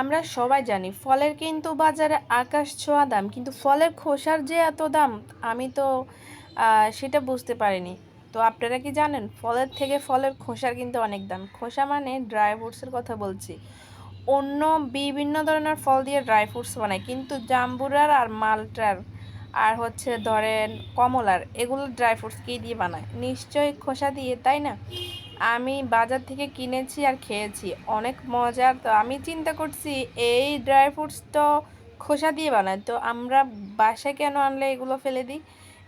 আমরা সবাই জানি ফলের কিন্তু বাজারে আকাশ ছোঁয়া দাম, কিন্তু ফলের খোসার যে এত দাম, আমি তো সেটা বুঝতে পারিনি। তো আপনারা কি জানেন, ফলের থেকে ফলের খোসার কিন্তু অনেক দাম। খোসা মানে ড্রাই ফ্রুটসের কথা বলছি। অন্য বিভিন্ন ধরনের ফল দিয়ে ড্রাই ফ্রুটস বানায়, কিন্তু জাম্বুরার আর মালটার, আর হচ্ছে ধরেন কমলার, এগুলো ড্রাই ফ্রুটস কী দিয়ে বানায়। নিশ্চয়ই খোসা দিয়ে, তাই না? আমি বাজার থেকে কিনেছি আর খেয়েছি। অনেক মজার। তো আমি চিন্তা করছি, এই ড্রাই ফ্রুটস তো খোসা দিয়ে বানায়। তো আমরা বাসায় কেন আনলে এগুলো ফেলে দিই?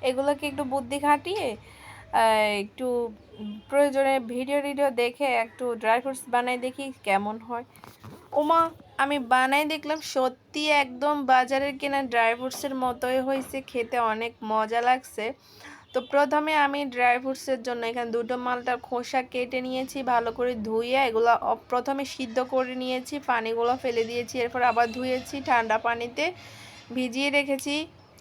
এগুলোকে একটু বুদ্ধি খাটিয়ে একটু প্রয়োজনে ভিডিও টিডিও দেখে একটু ড্রাই ফ্রুটস বানাই দেখি কেমন হয়। ওমা, আমি বানাই দেখলাম সত্যি একদম বাজারের কেনা ড্রাই ফ্রুটসের মতোই হয়েছে, খেতে অনেক মজা লাগছে। তো প্রথমে আমি ড্রাই ফ্রুটসের জন্য এখানে দুটো মালটার খোসা কেটে নিয়েছি, ভালো করে ধুয়ে এগুলো প্রথমে সিদ্ধ করে নিয়েছি, পানিগুলো ফেলে দিয়েছি, এরপর আবার ধুয়েছি, ঠান্ডা পানিতে ভিজিয়ে রেখেছি।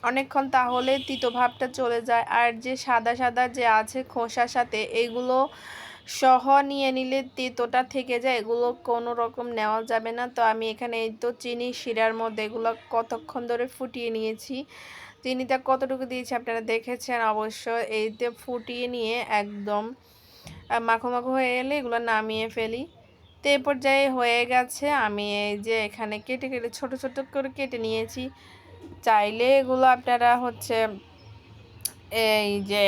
অনেকক্ষণ তাহলে তিতো ভাবটা চলে যায়। আর যে সাদা সাদা যে আছে খোসার সাথে এগুলো সহ নিয়ে নিলে তেতোটা থেকে যায়, এগুলো কোনো রকম নেওয়া যাবে না। তো আমি এখানে এই তো চিনি শিরার মধ্যে এগুলো কতক্ষণ ধরে ফুটিয়ে নিয়েছি। চিনিটা কতটুকু দিয়েছি আপনারা দেখেছেন? অবশ্য এইতে ফুটিয়ে নিয়ে একদম মাখো মাখো হয়ে এলে এগুলো নামিয়ে ফেলি। তো এ পর্যায়ে হয়ে গেছে, আমি এই যে এখানে কেটে কেটে, ছোট ছোট করে কেটে নিয়েছি। চাইলে এগুলো আপনারা হচ্ছে এই যে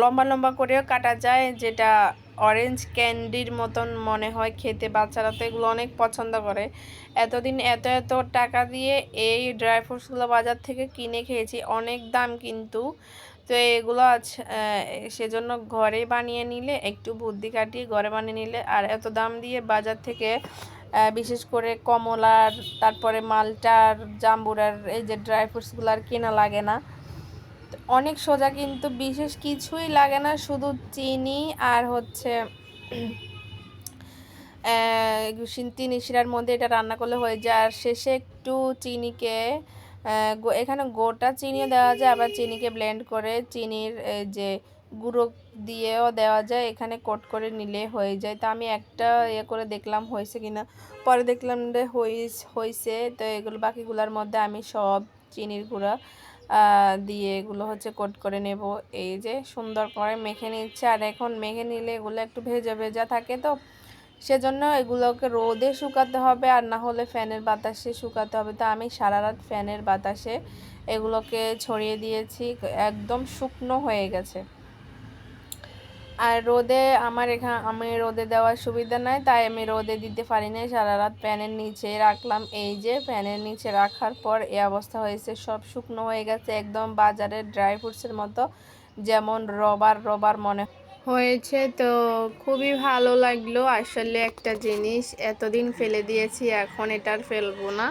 লম্বা লম্বা করেও কাটা যায়, যেটা অরেঞ্জ ক্যান্ডির মতন মনে হয় খেতে। বাচ্চারা তো এগুলো অনেক পছন্দ করে। এতদিন এত এত টাকা দিয়ে এই ড্রাই ফ্রুটসগুলো বাজার থেকে কিনে খেয়েছি। অনেক দাম কিন্তু। তো এগুলো সেজন্য ঘরে বানিয়ে নিলে, একটু বুদ্ধি কাটিয়ে ঘরে বানিয়ে নিলে, আর এত দাম দিয়ে বাজার থেকে বিশেষ করে কমলার, তারপরে মালটার, জাম্বুরার, এই যে ড্রাই ফ্রুটসগুলো আর কেনা লাগে না। অনেক সোজা, কিন্তু বিশেষ কিছুই লাগে না, শুধু চিনি আর হচ্ছে চিনি শিরার মধ্যে এটা রান্না করলে হয়ে যায়। আর শেষে একটু চিনিকে এখানে গোটা চিনিও দেওয়া যায়, আবার চিনিকে ব্লেন্ড করে চিনির যে গুঁড়ো দিয়েও দেওয়া যায়, এখানে কোট করে নিলে হয়ে যায়। তো আমি একটা ইয়ে করে দেখলাম হয়েছে কিনা, পরে দেখলাম যে হয়েছে তো এগুলো বাকিগুলোর মধ্যে আমি সব চিনির গুঁড়া দিয়ে এগুলো হচ্ছে কোট করে নেব। এই যে সুন্দর করে মেখে নিচ্ছে। আর এখন মেখে নিলে এগুলো একটু ভেজা ভেজা থাকে তো। সেজন্য এগুলোকে রোদে শুকাতে হবে। আর না হলে ফ্যানের বাতাসে শুকাতে হবে। তো আমি সারা রাত ফ্যানের বাতাসে এগুলোকে ছড়িয়ে দিয়েছি। একদম শুকনো হয়ে গেছে। আর রোদে আমার এখানে আমি রোদে দেওয়ার সুবিধা নাই, তাই আমি রোদে দিতে পারি না সারা রাত ফ্যানের নিচে রাখলাম। এই যে প্যানের নিচে রাখার পর এই অবস্থা হয়েছে। সব শুকনো হয়ে গেছে, একদম বাজারের ড্রাই ফ্রুটসের মতো, যেমন রবার রবার মনে হয়েছে। তো খুবই ভালো লাগল। আসলে একটা জিনিস এতদিন ফেলে দিয়েছি, এখন এটা আর ফেলব না।